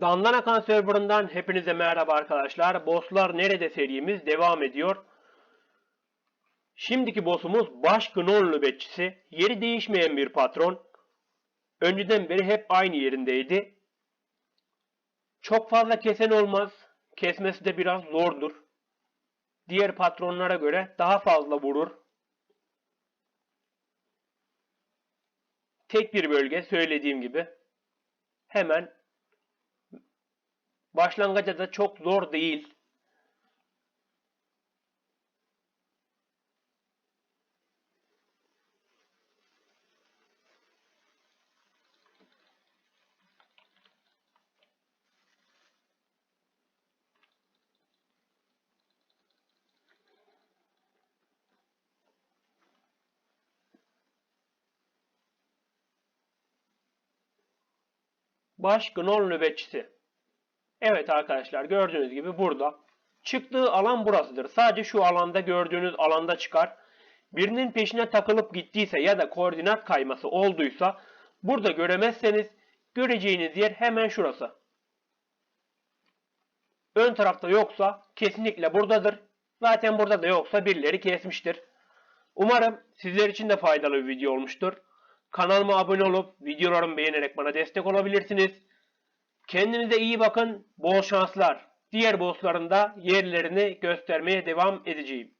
Dandan Akan serverından hepinize merhaba arkadaşlar. Bosslar nerede serimiz devam ediyor. Şimdiki boss'umuz baş gnon nöbetçisi. Yeri değişmeyen bir patron. Önceden beri hep aynı yerindeydi. Çok fazla kesen olmaz. Kesmesi de biraz zordur. Diğer patronlara göre daha fazla vurur. Tek bir bölge söylediğim gibi. Hemen Başlangıçta da çok zor değil. Baş Gnon nöbetçisi. Evet arkadaşlar gördüğünüz gibi burada. Çıktığı alan burasıdır. Sadece şu alanda gördüğünüz alanda çıkar. Birinin peşine takılıp gittiyse ya da koordinat kayması olduysa burada göremezseniz göreceğiniz yer hemen şurası. Ön tarafta yoksa kesinlikle buradadır. Zaten burada da yoksa birileri kesmiştir. Umarım sizler için de faydalı bir video olmuştur. Kanalıma abone olup videolarımı beğenerek bana destek olabilirsiniz. Kendinize iyi bakın. Bol şanslar. Diğer bossların da yerlerini göstermeye devam edeceğim.